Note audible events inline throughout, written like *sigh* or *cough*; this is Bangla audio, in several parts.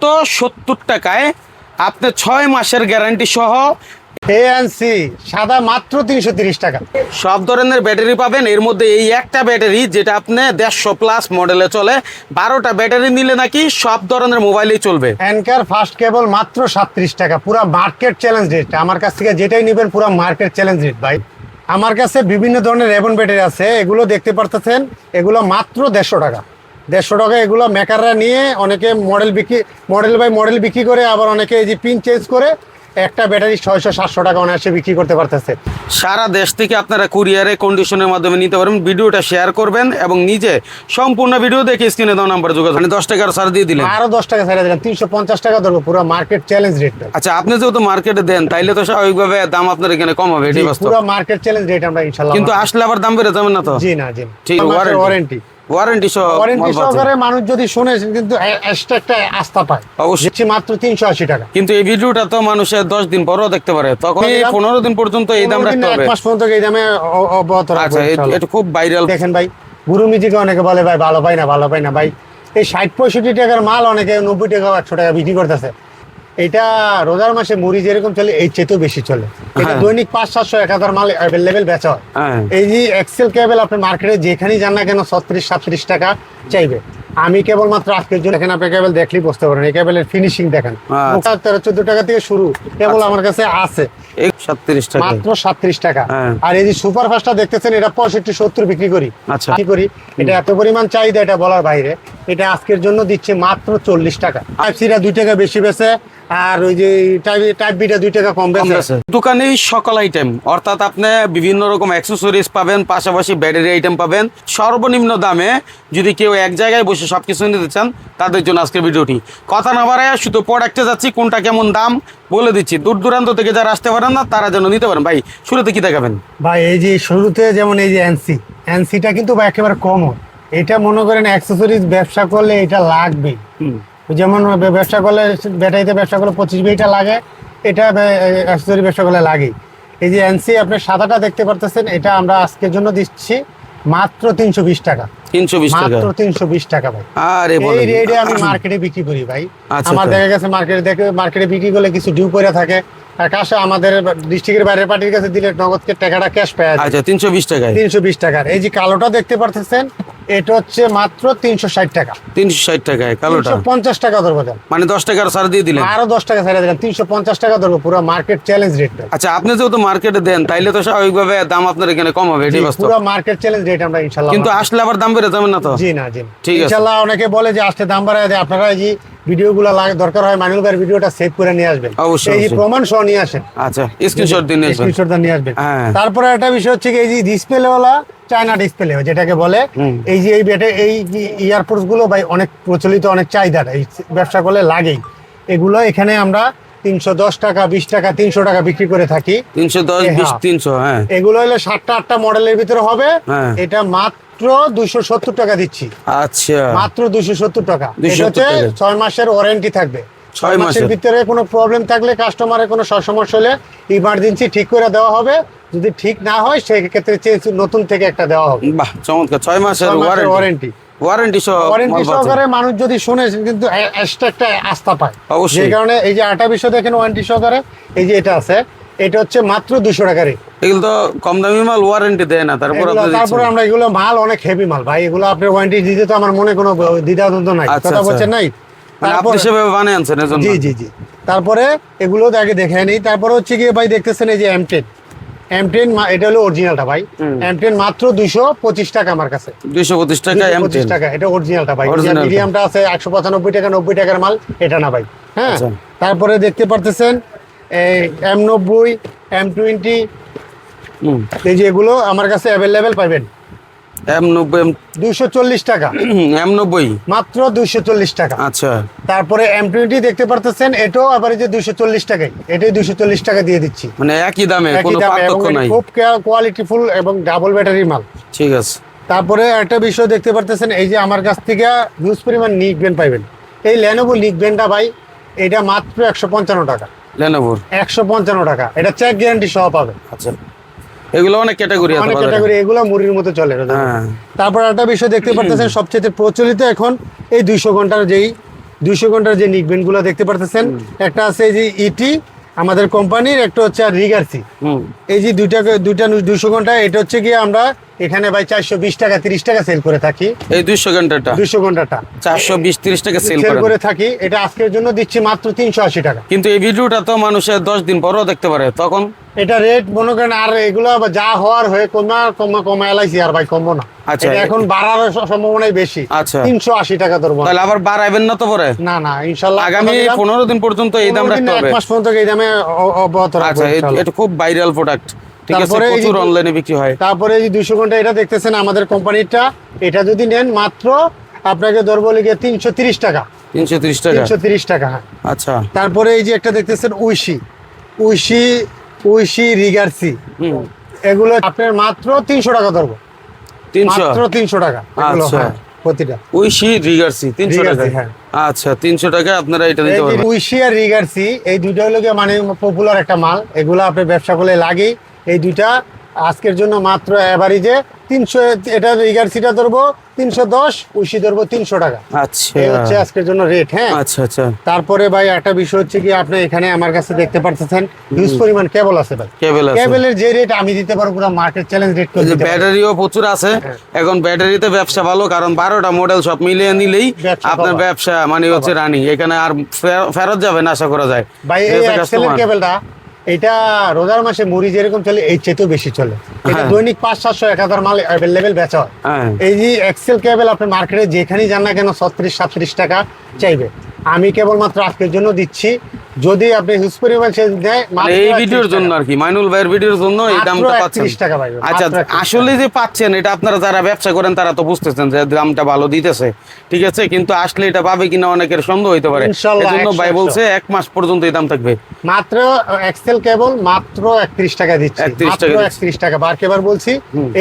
তো সত্তর টাকায় আপনি ছয় মাসের গ্যারান্টি সহ এএনসি সাদা মাত্র তিনশো তিরিশ টাকা। সব ধরনের ব্যাটারি পাবেন। এর মধ্যে এই একটা ব্যাটারি যেটা আপনি দেড়শো প্লাস মডেলে চলে বারোটা ব্যাটারি নিলে নাকি সব ধরনের মোবাইলেই চলবে। অ্যানকার ফার্স্ট কেবল মাত্র সাতত্রিশ টাকা। পুরো মার্কেট চ্যালেঞ্জ রেট আমার কাছ থেকে যেটাই নেবেন পুরো মার্কেট চ্যালেঞ্জ রেট ভাই। আমার কাছে বিভিন্ন ধরনের রেবন ব্যাটারি আছে এগুলো দেখতে পারতেছেন এগুলো মাত্র দেড়শো টাকা। দেড়শো টাকা এগুলো মেকাররা নিয়ে অনেকে মডেল বিক্রি মডেল বাই মডেল বিক্রি করে আবার অনেকে এই যে পিন চেঞ্জ করে একটা ব্যাটারি ছয়শো সাতশো টাকা অনায়াসে বিক্রি করতে পারতেছে। সারা দেশ থেকে আপনারা কুরিয়ারে কন্ডিশনের মাধ্যমে নিতে পারবেন। ভিডিওটা শেয়ার করবেন এবং নিজে সম্পূর্ণ ভিডিও দেখে স্ক্রিনে দেওয়া নাম্বার যোগাযোগ মানে দশ টাকার সার দিয়ে দিলেন। আরও দশ টাকা ছেড়ে দিলেন। তিনশো পঞ্চাশ টাকা ধরবো পুরো মার্কেট চ্যালেঞ্জ রেট আচ্ছা আপনি যেহেতু মার্কেটে দেন তাইলে তো স্বাভাবিকভাবে দাম আপনার এখানে কম হবে এটাই পুরো মার্কেট চ্যালেঞ্জ রেট আমরা ইনশাল্লাহ কিন্তু আসলে আবার দাম বেড়ে যাবেন না তো? জি না জি। ঠিক ওয়ারেন্টি ওয়ারেন্টি সহ ওয়ারেন্টি সহকারে মানুষ যদি শুনে কিন্তু একটা আস্থা পায়। অবশ্যই। মাত্র তিনশো আশি টাকা। কিন্তু এই ভিডিওটা তো মানুষের দশ দিন পরও দেখতে পারে। তখন পনেরো দিন পর্যন্ত এই দাম রাখতে হবে। এক মাস পর্যন্ত এই দামে অব্যাহত আচ্ছা এটা খুব ভাইরাল দেখেন ভাই গুরু মিজিকে অনেকে বলে ভাই ভালো পাই না ভালো পাই না। ভাই এই ষাট পঁয়ষট্টি টাকার মাল অনেকে নব্বই টাকা একশো টাকা বিক্রি করতেছে। এটা রোজার মাসে মুড়ি যেরকম চলে এই চেতেও বেশি চলে। এটা হ্যাঁ। দৈনিক পাঁচ সাতশো এক হাজার মাল অ্যাভেলেবেল বেচা হয়। হ্যাঁ। এই যে এক্সেল কেবল আপনি মার্কেটে যেখানেই যান না কেন ছত্রিশ সাতত্রিশ টাকা চাইবে। আমি কেবলমাত্র আজকের জন্য এখানে আপনি কেবল দেখলেই বুঝতে পারেন এই কেবলের ফিনিশিং দেখেন। আচ্ছা। তেরো চোদ্দ টাকা থেকে শুরু কেবল আমার কাছে আছে। মাত্র সাতত্রিশ টাকা। হ্যাঁ। আর এই যে সুপার ফাস্টটা দেখতেছেন এটা পঁয়ষট্টি সত্তর বিক্রি করি। আচ্ছা। কি করি। এটা এত পরিমাণ চাহিদা এটা বলার বাইরে। এটা আজকের জন্য দিচ্ছে মাত্র চল্লিশ টাকা। টাইপ সিটা দুই টাকা বেশি বেছে আর ওই যে টাইপ টাইপ বিটা দুই টাকা কম কম আছে। দোকানেই সকল আইটেম অর্থাৎ আপনি বিভিন্ন রকম অ্যাক্সেসরিজ পাবেন পাশাপাশি ব্যাটারি আইটেম পাবেন। সর্বনিম্ন দামে যদি কেউ এক জায়গায় বসে সব কিছু নিতে চান তাদের জন্য আজকের ভিডিওটি। কথা না বাড়ায় শুধু প্রোডাক্টে যাচ্ছি কোনটা কেমন দাম বলে দিচ্ছি। দূর দূরান্ত থেকে যারা আসতে পারেন না তারা যেন নিতে পারেন। ভাই শুরুতে কি দেখাবেন? ভাই এই যে শুরুতে যেমন এই যে এনসি এনসিটা কিন্তু ভাই একেবারে কমন এটা মনে করেন অ্যাক্সেসরিজ ব্যবসা করলে এটা লাগবেই। যেমন ব্যবসা করলে ব্যাটারিতে ব্যবসা করলে পঁচিশ বিটা লাগে এটা অ্যাক্সেসরি ব্যবসা করলে লাগেই। এই যে এনসি আপনি সাদাটা দেখতে পারতেছেন এটা আমরা আজকের জন্য দিচ্ছি মাত্র তিনশো বিশ টাকা। তিনশো বিশ টাকা। মাত্র তিনশো বিশ টাকা ভাই। আরে এই রেটে আমি মার্কেটে বিক্রি করি ভাই। আচ্ছা, আমার আচ্ছা। দেখা গেছে মার্কেটে দেখে মার্কেটে বিক্রি করলে কিছু ডিউ করে থাকে। কাছে আমাদের ডিস্ট্রিক্টের বাইরের পার্টির কাছে দিলে নগদকে টাকাটা ক্যাশ পায় আচ্ছা তিনশো বিশ টাকায়? তিনশো বিশ টাকার। এই যে কালোটা দেখতে পারতেছেন এটা হচ্ছে মাত্র তিনশো ষাট টাকা। তিনশো ষাট টাকায় কালোটা? পঞ্চাশ টাকা ধরবো মানে দশ টাকার সার দিয়ে দিলেন? আরও দশ টাকা ছেড়ে দিলাম তিনশো পঞ্চাশ টাকা ধরবো পুরো মার্কেট চ্যালেঞ্জ রেট আচ্ছা আপনি যেহেতু মার্কেটে দেন তাইলে তো স্বাভাবিকভাবে দাম আপনার এখানে কম হবে এটাই বাস্তব। পুরো মার্কেট চ্যালেঞ্জ রেট আমরা ইনশাল্লাহ কিন্তু আসলে আবার দাম বেড়ে যাবেন না তো? জি না জি ঠিক আছে। ইনশাল্লাহ অনেকে বলে যে আসতে দাম বাড়ায় দেয় আপনারা এই ভিডিওগুলো লাগে দরকার হয় মানুষ ভাইয়ের ভিডিওটা সেভ করে নিয়ে আসবেন। অবশ্যই, এই প্রমাণ সহ নিয়ে আসেন। আচ্ছা স্ক্রিনশট দিন এসে। স্ক্রিনশটটা নিয়ে আসবেন। হ্যাঁ। তারপরে একটা বিষয় হচ্ছে এই যে ডিসপ্লেওয়ালা চায়না ডিসপ্লে যেটাকে বলে এই যে এই বেটে এই ইয়ারপোর্টসগুলো ভাই অনেক প্রচলিত অনেক চাহিদা এই ব্যবসা করলে লাগেই। এগুলো এখানে আমরা তিনশো দশ টাকা বিশ টাকা তিনশো টাকা বিক্রি করে থাকি। তিনশো দশ বিশ হ্যাঁ। তিনশো হ্যাঁ। এগুলো হলে সাতটা আটটা মডেলের ভিতরে হবে। হ্যাঁ। এটা মাত্র দুইশো সত্তর টাকা দিচ্ছি। আচ্ছা। মাত্র দুইশো সত্তর টাকা। 270 হচ্ছে ছয় মাসের ওয়ারেন্টি থাকবে। ছয় মাসের। ভিতরে কোনো প্রবলেম থাকলে কাস্টমারের কোনো সমস্যা হলে ইমার্জেন্সি ঠিক করে দেওয়া হবে। যদি ঠিক না হয় সেই ক্ষেত্রে নতুন থেকে একটা দেওয়া হবে। বাহ চমৎকার। ছয় মাসের ওয়ারেন্টি ওয়ারেন্টি ওয়ারেন্টি সহ ওয়ারেন্টি সহকারে মানুষ যদি শুনে কিন্তু এক্সট্রা একটা আস্থা পায়। অবশ্যই। যে কারণে এই যে আটা বিষয় দেখেন ওয়ারেন্টি সহকারে এই যে এটা আছে এটা হচ্ছে মাত্র দুশো টাকারই এগুলো তো কম দামি মাল ওয়ারেন্টি দেয় না তারপর তারপরে আমরা এগুলো মাল অনেক হেভি মাল ভাই এগুলো আপনি ওয়ারেন্টি দিতে তো আমার মনে কোনো দ্বিধাদ্বন্দ্ব নাই আচ্ছা, কথা আচ্ছা। বলছেন নাই। মানে আপনি তারপরে- সেভাবে বানিয়ে আনছেন জি জি জি। তারপরে এগুলো আগে দেখে নিই তারপরে হচ্ছে গিয়ে ভাই দেখতেছেন এই যে এম টেন এম টেন এটা হলো অরিজিনালটা ভাই। এম টেন মাত্র দুইশো পঁচিশ টাকা আমার কাছে। দুইশো পঁচিশ টাকা এম পঁচিশ টাকা এটা অরিজিনালটা ভাই। মিডিয়ামটা আছে একশো পঁচানব্বই টাকা নব্বই টাকার মাল এটা না ভাই। হ্যাঁ? আচ্ছা। তারপরে দেখতে পারতেছেন এই এম নব্বই এম টোয়েন্টি এই যে এগুলো আমার কাছে অ্যাভেলেবেল পাবেন এম নব্বই দুইশো চল্লিশ টাকা। *clears throat* এম নব্বই মাত্র চল্লিশ টাকা। আচ্ছা। তারপরে এম টোয়েন্টি দেখতে পারতেছেন এটাও আবার যে চল্লিশ এটাই চল্লিশ টাকা দিয়ে দিচ্ছি। মানে একই দামে কোনো পার্থক্য নাই। খুব কোয়ালিটি ফুল এবং ডাবল ব্যাটারি মাল। ঠিক আছে। তারপরে একটা বিষয় দেখতে পারতেছেন এই যে আমার কাছ থেকে হিউজ পরিমাণ নিক ব্যান্ড পাইবেন। এই লেনোভো নিক ব্যান্ডটা ভাই এটা মাত্র একশো পঞ্চান্ন টাকা। লেনোভোর একশো পঞ্চান্ন টাকা। এটা চেক গ্যারান্টি সহ পাবে আচ্ছা। এগুলো অনেক ক্যাটাগরি আছে অনেক ক্যাটাগরি এগুলো মুড়ির মতো চলে হ্যাঁ। তারপর একটা বিষয় দেখতে *clears throat* পারতেছেন সবচেয়ে প্রচলিত এখন এই দুইশো ঘণ্টার যেই দুইশো ঘণ্টার যে নিকবেনগুলো দেখতে পারতেছেন একটা আছে যে ইটি আমাদের কোম্পানির একটা হচ্ছে আর রিগার্সি এই যে দুইটা দুইটা দুইশো ঘণ্টা এটা হচ্ছে গিয়ে আমরা এখানে ভাই চারশো বিশ টাকা তিরিশ টাকা সেল করে থাকি। এই দুইশো ঘন্টাটা? দুইশো ঘন্টাটা। চারশো বিশ তিরিশ টাকা সেল সেল করে থাকি এটা আজকের জন্য দিচ্ছি মাত্র তিনশো আশি টাকা। কিন্তু এই ভিডিওটা তো মানুষের দশ দিন পরও দেখতে পারে তখন এটা রেট মনে করেন আর এগুলো যা হওয়ার হয়ে কমা কমা কমা এলাইছি আর ভাই কমবো না। আচ্ছা। এখন বাড়ার সম্ভাবনাই বেশি। আচ্ছা। তিনশো আশি টাকা ধরবো। তাহলে আবার বাড়াইবেন না তো পরে? না না ইনশাল্লাহ আগামী পনেরো দিন পর্যন্ত এই দাম রাখতে হবে এক মাস পর্যন্ত এই দামে অব্যাহত আচ্ছা এটা খুব ভাইরাল প্রোডাক্ট তারপরে প্রচুর অনলাইনে বিক্রি হয়। তারপরে এই যে দুইশো ঘণ্টা এটা দেখতেছেন আমাদের কোম্পানিটা এটা যদি নেন মাত্র আপনাকে ধরবো লিগে তিনশো তিরিশ টাকা। তিনশো ত্রিশ টাকা? তিনশো তিরিশ টাকা হ্যাঁ। আচ্ছা। তারপরে এই যে একটা দেখতেছেন উইশি। উইশি উইশি রিগার্সি। এগুলো আপনার মাত্র তিনশো টাকা ধরবো। মাত্র তিনশো টাকা। এগুলো, আচ্ছা। হ্যাঁ, প্রতিটা। উইশি রিগার্সি তিনশো টাকা? হ্যাঁ। আচ্ছা তিনশো টাকা আপনারা এটা নিতে পারবেন। উইশি আর রিগার্সি এই দুইটা হলো মানে পপুলার একটা মাল। এগুলো আপনি ব্যবসা করলে লাগে এই দুইটা আজকের জন্য মাত্র অ্যাভারেজে তিনশো ধরবো তিনশো দশ ধরবো তিনশো টাকা। আচ্ছা। এই হচ্ছে আজকের জন্য রেট হ্যাঁ? আচ্ছা আচ্ছা। তারপরে ভাই একটা বিষয় হচ্ছে কি আপনি এখানে আমার কাছে দেখতে হিউজ পরিমাণ কেবল আছে ভাই। কেবল কেবলের যে রেট আমি দিতে পারব পুরো মার্কেট চ্যালেঞ্জ রেট করে। ব্যাটারিও প্রচুর আছে। হ্যাঁ। এখন ব্যাটারিতে ব্যবসা ভালো কারণ বারোটা মডেল সব মিলিয়ে নিলেই আপনার ব্যবসা মানে হচ্ছে রানি এখানে আর ফেরত যাবে না আশা করা যায়। ভাই এই? কেবলটা এটা রোজার মাসে মুড়ি যেরকম চলে এই চেয়েতেও বেশি চলে। এটা হ্যাঁ। দৈনিক পাঁচ সাতশো এক হাজার মাল অ্যাভেলেবেল বেচা হয়। হ্যাঁ। এই যে এক্সেল কেবল আপনি মার্কেটে যেখানেই যান না কেন ছত্রিশ সাতত্রিশ টাকা চাইবে। আমি কেবলমাত্র আজকের জন্য দিচ্ছি যদি আপনি হিউজ পরিমাণ সে দেয় মানে এই ভিডিওর জন্য আর কি মাইনুল ভাইয়ের ভিডিওর জন্য এই দামটা পাচ্ছেন। 31 টাকা পাইবেন, আচ্ছা আসলে যে পাচ্ছেন এটা আপনারা যারা ব্যবসা করেন তারা তো বুঝতেছেন যে দামটা ভালো দিতেছে। ঠিক আছে কিন্তু আসলে এটা পাবে কিনা অনেকের সন্দেহ হইতে পারে। এজন্য ভাই বলছে এক মাস পর্যন্ত এই দাম থাকবে। মাত্র এক্সেল কেবল মাত্র একত্রিশ টাকা দিচ্ছে। 31 মাত্র টাকা দিচ্ছি। একত্রিশ টাকা। বার কেবার বলছি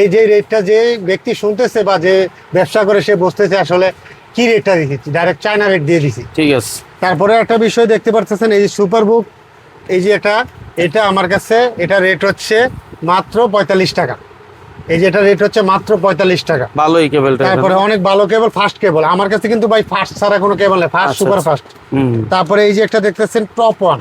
এই যে রেটটা যে ব্যক্তি শুনতেছে বা যে ব্যবসা করে সে বুঝতেছে আসলে কি রেটটা দিচ্ছি ডাইরেক্ট চায়না রেট দিয়ে দিছি। ঠিক আছে। তারপরে একটা বিষয় দেখতে পাচ্ছেন এই যে সুপার বুক এই যে এটা এটা আমার কাছে এটা রেট হচ্ছে মাত্র পঁয়তাল্লিশ টাকা। এই যে এটা রেট হচ্ছে মাত্র পঁয়তাল্লিশ টাকা। ভালোই কেবলটা তারপরে অনেক ভালো কেবল ফাস্ট কেবল আমার কাছে কিন্তু ভাই ফাস্ট ছাড়া কোনো কেবল নেই ফাস্ট সুপার। ফাস্ট তারপরে এই যে একটা দেখতেছেন টপ ওয়ান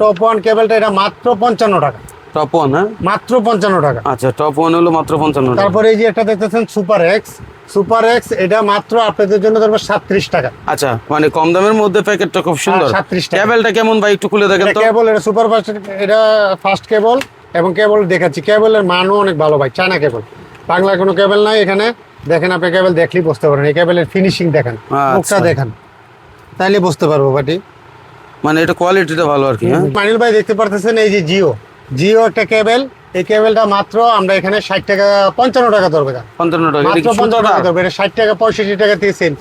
টপ ওয়ান কেবলটা এটা মাত্র পঞ্চান্ন টাকা। টপ ওয়ান হ্যাঁ? মাত্র পঞ্চান্ন টাকা। আচ্ছা টপ ওয়ান হলো মাত্র পঞ্চান্ন টাকা। তারপরে এই যে একটা দেখতেছেন সুপার এক্স সুপার এক্স এটা মাত্র আপনাদের জন্য ধরবো সাতত্রিশ টাকা। আচ্ছা মানে কম দামের মধ্যে প্যাকেটটা খুব সুন্দর। হ্যাঁ, 37 টাকা। কেবলটা কেমন ভাই একটু খুলে দেখেন কেবল এটা সুপার ফাস্ট এটা ফাস্ট কেবল এবং কেবল দেখাচ্ছি। কেবলের মানও অনেক ভালো ভাই চায়না কেবল। বাংলা কোনো কেবল নাই এখানে। দেখেন আপনি কেবল দেখলেই বুঝতে পারেন এই কেবলের ফিনিশিং দেখেন আচ্ছা। মুখটা দেখেন। তাইলে বুঝতে পারব বাটি মানে এটা কোয়ালিটিটা ভালো আর কি হ্যাঁ? মানিল ভাই দেখতে পারতেছেন এই যে জিও। জিও একটা কেবল এই কেবলটা মাত্র আমরা এখানে ষাট টাকা পঞ্চান্ন টাকা ধরবে পঞ্চান্ন টাকা মাত্র পঞ্চান্ন টাকা ধরবে এটা ষাট টাকা পঁয়ষট্টি টাকা দিয়েছেন।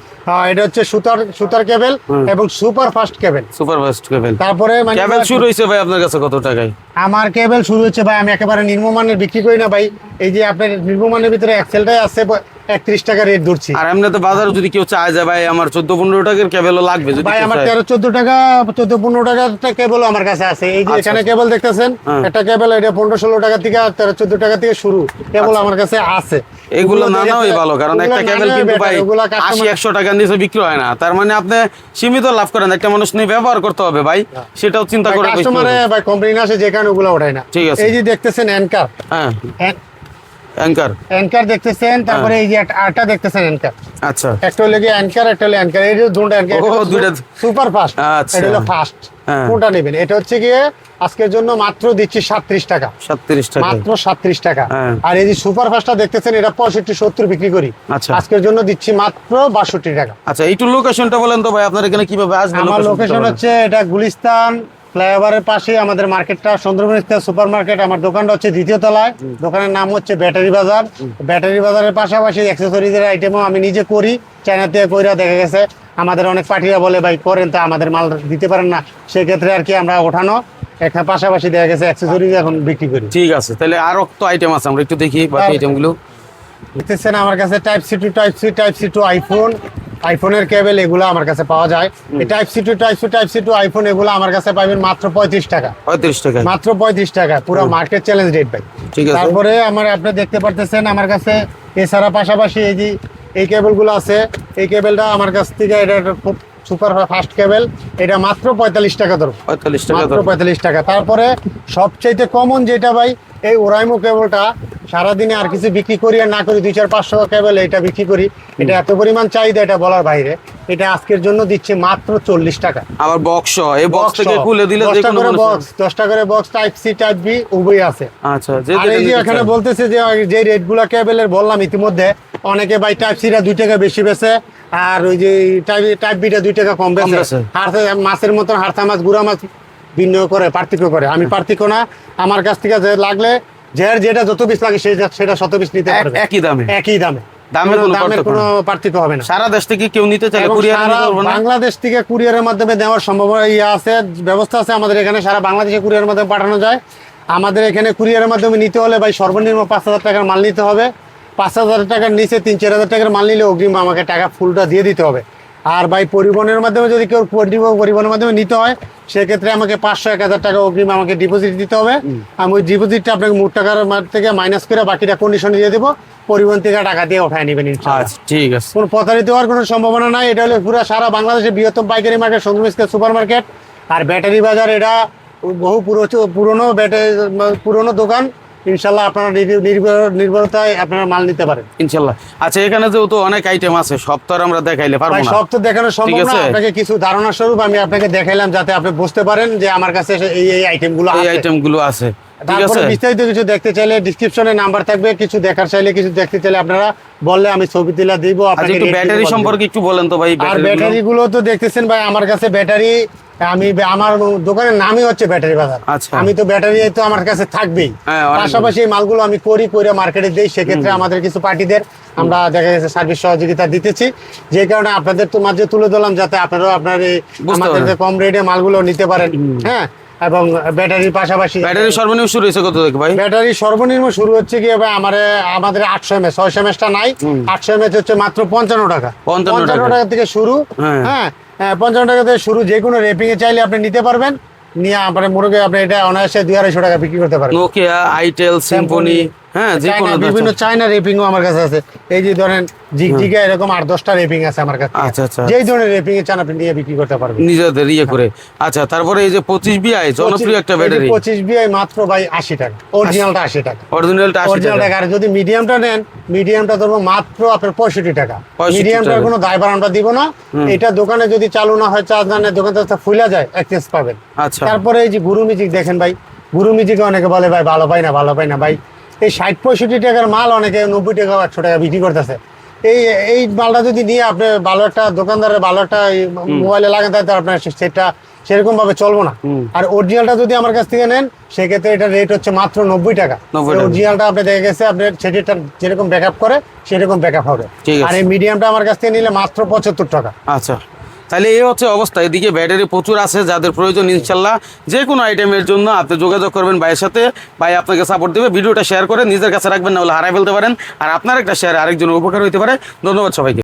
এটা হচ্ছে সুতার সুতার কেবল এবং super fast cable. Super fast cable. তারপরে মানে কেবল শুরু হয়েছে ভাই আপনার কাছে কত টাকায়? আমার কেবল শুরু হচ্ছে ভাই আমি একেবারে নির্মমানের বিক্রি করি না ভাই। এই যে আপনার নির্মমানের ভিতরে এক্সেলটাই আছে একত্রিশ টাকা রেট ধরছি আর এমনি তো বাজারে যদি কেউ চায় যে ভাই আমার চোদ্দ পনেরো টাকার কেবলও লাগবে যদি ভাই আমার চায়। তেরো চোদ্দ টাকা চোদ্দ পনেরো টাকার কেবল আমার কাছে আছে এই যে আচ্ছা, এখানে আচ্ছা। কেবল দেখতেছেন হ্যাঁ। একটা কেবল এটা পনেরো ষোলো টাকা থেকে আর তেরো চোদ্দ টাকা থেকে শুরু কেবল আমার কাছে আছে আচ্ছা। এগুলো না নাওই ভালো কারণ একটা কেবল কিন্তু ভাই ওগুলা আশি customer- একশো টাকার নিচে বিক্রি হয় না তার মানে আপনি সীমিত লাভ করেন একটা মানুষ নিয়ে ব্যবহার করতে হবে ভাই সেটাও চিন্তা করে কাস্টমারে। ভাই কমপ্লেন আসে যে কারণে ওগুলো ওঠায় না ঠিক আছে। এই যে দেখতেছেন অ্যানকার হ্যাঁ অ্যাঙ্কার অ্যানকার দেখতেছেন। তারপরে এই যে দেখতেছেন অ্যানকার আচ্ছা একটা হলো গিয়ে অ্যানকার একটা হলো অ্যানকার এই যে দুটো অ্যানকার ও, দুইটা। সুপার ফাস্ট আচ্ছা। এটা হলো ফাস্ট হ্যাঁ। কোনটা নেবেন এটা হচ্ছে গিয়ে আজকের জন্য মাত্র দিচ্ছি সাতত্রিশ টাকা সাতত্রিশ টাকা মাত্র সাতত্রিশ টাকা হ্যাঁ। আর এই যে সুপার ফাস্টটা দেখতেছেন এটা পঁয়ষট্টি সত্তর বিক্রি করি আচ্ছা। আজকের জন্য দিচ্ছি মাত্র বাষট্টি টাকা আচ্ছা একটু লোকেশনটা বলেন তো ভাই আপনার এখানে কীভাবে আসবেন আমার লোকেশন হচ্ছে এটা গুলিস্তান ফ্লাইওভারের পাশে আমাদের মার্কেটটা সুন্দরবন সুপার মার্কেট আমার দোকানটা হচ্ছে দ্বিতীয় তলায়। দোকানের নাম হচ্ছে ব্যাটারি বাজার ব্যাটারি বাজারের পাশাপাশি অ্যাক্সেসরিজের আইটেমও আমি নিজে করি চায়না থেকে কইরা দেখা গেছে আমাদের অনেক পার্টিরা বলে ভাই করেন তো আমাদের মাল দিতে পারেন না। সেক্ষেত্রে আর কি আমরা ওঠানো এখানে পাশাপাশি দেখা গেছে অ্যাক্সেসরিজ এখন বিক্রি করি। ঠিক আছে তাহলে আরও তো আইটেম আছে আমরা একটু দেখি বাকি আইটেমগুলো দেখতেছেন আমার কাছে type C to type C type C to iPhone আইফোনের কেবল এগুলো আমার কাছে পাওয়া যায়। এই type C to type C type C to iPhone এগুলো আমার কাছে পাবেন মাত্র পঁয়ত্রিশ টাকা। পঁয়ত্রিশ টাকা। মাত্র পঁয়ত্রিশ টাকা পুরো মার্কেট চ্যালেঞ্জ রেট ভাই। ঠিক আছে। তারপরে আমার আপনি দেখতে পারতেছেন আমার কাছে এছাড়া পাশাপাশি এই যে এই কেবলগুলো আছে এই কেবলটা আমার কাছ থেকে এটা খুব সুপার ফাস্ট কেবল এটা মাত্র পঁয়তাল্লিশ টাকা ধরো পঁয়তাল্লিশ টাকা মাত্র পঁয়তাল্লিশ টাকা। তারপরে সবচাইতে কমন যেটা ভাই এই ওরাইমো কেবলটা সারাদিনে আর কিছু বিক্রি করি আর না করি দুই চার পাঁচশো কেবল এটা বিক্রি করি। এটা এত পরিমাণ চাহিদা এটা বলার বাইরে। এটা আজকের জন্য দিচ্ছে মাত্র চল্লিশ টাকা। আবার বক্স এই বক্স থেকে খুলে দিলে দশটা করে বক্স দশটা করে box type C type B উভয় আছে। আচ্ছা আর এই যে এখানে বলতেছে যে যে রেটগুলো কেবলের বললাম ইতিমধ্যে অনেকে ভাই টাইপ সিটা দুই টাকা বেশি বেছে আর ওই যে টাইপ টাইপ বিটা দুই টাকা কম বেছে বেচে। হাড়তে মাছের মতন হাড়তা মাছ গুড়া মাছ ভিন্ন করে পার্থক্য করে। আমি পার্থক্য না আমার কাছ থেকে যে লাগলে যার যেটা যত পিস লাগে সেটা শত পিস নিতে পারবে। একই দামে? একই দামে। দামের কোনো পার্থক্য কোনো নেই। পার্থক্য হবে না। সারা দেশ থেকে কেউ নিতে চাইলে কুরিয়ার সারা নিতে পারব না। বাংলাদেশ থেকে কুরিয়ারের মাধ্যমে দেওয়ার সম্ভাবনা ইয়ে আছে ব্যবস্থা আছে আমাদের এখানে। সারা বাংলাদেশে কুরিয়ারের মাধ্যমে পাঠানো যায়। আমাদের এখানে কুরিয়ারের মাধ্যমে নিতে হলে ভাই সর্বনিম্ন পাঁচ হাজার টাকার মাল নিতে হবে। পাঁচ হাজার টাকার নিচে তিন চার হাজার টাকার মাল নিলে অগ্রিম আমাকে টাকা ফুলটা দিয়ে দিতে হবে। আর ভাই পরিবহনের মাধ্যমে যদি কেউ পরি- পরিবহনের মাধ্যমে নিতে হয় সেক্ষেত্রে আমাকে পাঁচশো এক হাজার টাকা অগ্রিম আমাকে ডিপোজিট দিতে হবে। আমি ওই ডিপোজিটটা আপনাকে মোট টাকার থেকে মাইনাস করে বাকিটা কন্ডিশনে দিয়ে দেবো। পরিবহন থেকে টাকা দিয়ে উঠায় নেবেন আচ্ছা ঠিক আছে। কোনো প্রতারিত হওয়ার কোনো সম্ভাবনা নাই। এটা হলো পুরো সারা বাংলাদেশের বৃহত্তম পাইকারি মার্কেট সঞ্জু সুপার মার্কেট আর ব্যাটারি বাজার এটা বহু পুরো- পুরনো ব্যাটারি পুরনো দোকান। ইনশাল্লাহ আপনারা নির্ভর- নির্ভর- নির্ভরতায় আপনারা মাল নিতে পারেন। ইনশাল্লাহ। আচ্ছা এখানে যেহেতু অনেক আইটেম আছে সব তো আর আমরা দেখাইলে পারব না। সব তো দেখানো সম্ভব না। আপনাকে কিছু ধারণা স্বরূপ আমি আপনাকে দেখাইলাম যাতে আপনি বুঝতে পারেন যে আমার কাছে এই এই আইটেমগুলো এই আছে। আইটেমগুলো আছে। তারপরে বিস্তারিত কিছু দেখতে চাইলে ডিসক্রিপশনে নাম্বার থাকবে কিছু দেখার চাইলে কিছু দেখতে চাইলে আপনারা বললে আমি ছবি দিব আচ্ছা আপনাকে একটু ব্যাটারি সম্পর্কে একটু বলেন তো ভাই আর ব্যাটারি গুলো। তো দেখতেছেন ভাই আমার কাছে ব্যাটারি আমি আমার দোকানের নামই হচ্ছে ব্যাটারি বাজার। আচ্ছা। আমি তো ব্যাটারি তো আমার কাছে থাকবেই। হ্যাঁ, পাশাপাশি এই মালগুলো আমি করি করে মার্কেটে দিই সেক্ষেত্রে আমাদের কিছু পার্টিদের আমরা দেখা গেছে সার্ভিস সহযোগিতা দিতেছি। যে কারণে আপনাদের তো মাঝে তুলে দিলাম যাতে আপনারাও আপনার এই আমাদের কম রেটে মালগুলো নিতে পারেন। হ্যাঁ এবং ব্যাটারির পাশাপাশি ব্যাটারি সর্বনিম্ন শুরু হয়েছে কত থেকে ভাই? ব্যাটারি সর্বনিম্ন শুরু হচ্ছে কি ভাই আমার আমাদের আটশো এমএস ছয়শো এমএসটা নাই। আটশো এমএস হচ্ছে মাত্র পঞ্চান্ন টাকা। 55 টাকা। থেকে শুরু। হ্যাঁ। হ্যাঁ হ্যাঁ, পঞ্চান্ন টাকা থেকে শুরু। যে কোনো রেপিং এ চাইলে আপনি নিতে পারবেন। নিয়ে আপনার মুরগে আপনি এটা অনায়াসে দুই আড়াইশো টাকা বিক্রি করতে পারবেন। নোকিয়া আইটেল সিম্ফনি হ্যাঁ যে কোনো বিভিন্ন চায়না রেপিংও আমার কাছে আছে। এই যে ধরেন জিগজিগা এরকম আট দশটা রেপিং আছে আমার কাছে। আচ্ছা, আচ্ছা। যেই ধরনের রেপিং এ চান আপনি নিয়ে বিক্রি করতে পারবেন নিজেদের ইয়ে করে। আচ্ছা তারপরে এই যে পঁচিশ বিআই জনপ্রিয় একটা ব্যাটারি পঁচিশ বিআই মাত্র ভাই আশি টাকা। অরিজিনালটা আশি টাকা। অরিজিনালটা অরিজিনাল টাকা। টাকা আর যদি মিডিয়ামটা নেন মিডিয়ামটা ধরবো মাত্র আপনার পঁয়ষট্টি টাকা। 65 মিডিয়ামটার কোনো দায়ভার আমরা দিব না। এটা দোকানে যদি চালু না হয় চার্জ না নেয় দোকান ফুলে যায় এক্সচেঞ্জ পাবেন। আচ্ছা। তারপরে এই যে গুরু মিউজিক দেখেন ভাই। গুরু মিউজিকে অনেকে বলে ভাই ভালো পাই না ভালো পাই না। ভাই এই ষাট পঁয়ষট্টি টাকার মাল অনেকে নব্বই টাকা একশো টাকা বিক্রি করতেছে। এই এই মালটা যদি নিয়ে আপনি ভালো একটা দোকানদারের ভালো একটা মোবাইলে লাগান তাহলে আপনার সেটা সেরকম ভাবে চলবো না। আর অরিজিনালটা যদি আমার কাছ থেকে নেন সেক্ষেত্রে এটা রেট হচ্ছে মাত্র নব্বই টাকা। 90 টাকা। অরিজিনালটা আপনি দেখে গেছে আপনার সেটা যেরকম ব্যাকআপ করে সেরকম ব্যাকআপ হবে। আর এই মিডিয়ামটা আমার কাছ থেকে নিলে মাত্র পঁচাত্তর টাকা। আচ্ছা। তাহলে এই হচ্ছে অবস্থা। এদিকে ব্যাটারি প্রচুর আছে, যাদের প্রয়োজন ইনশাল্লাহ যে কোনো আইটেমের জন্য আপনি যোগাযোগ করবেন ভাইয়ের সাথে। ভাই আপনাকে সাপোর্ট দেবে, ভিডিওটা শেয়ার করে নিজের কাছে রাখবেন, না হলে হারাই ফেলতে পারেন। আর আপনার একটা শেয়ার আরেকজনের উপকার হতে পারে। ধন্যবাদ সবাইকে।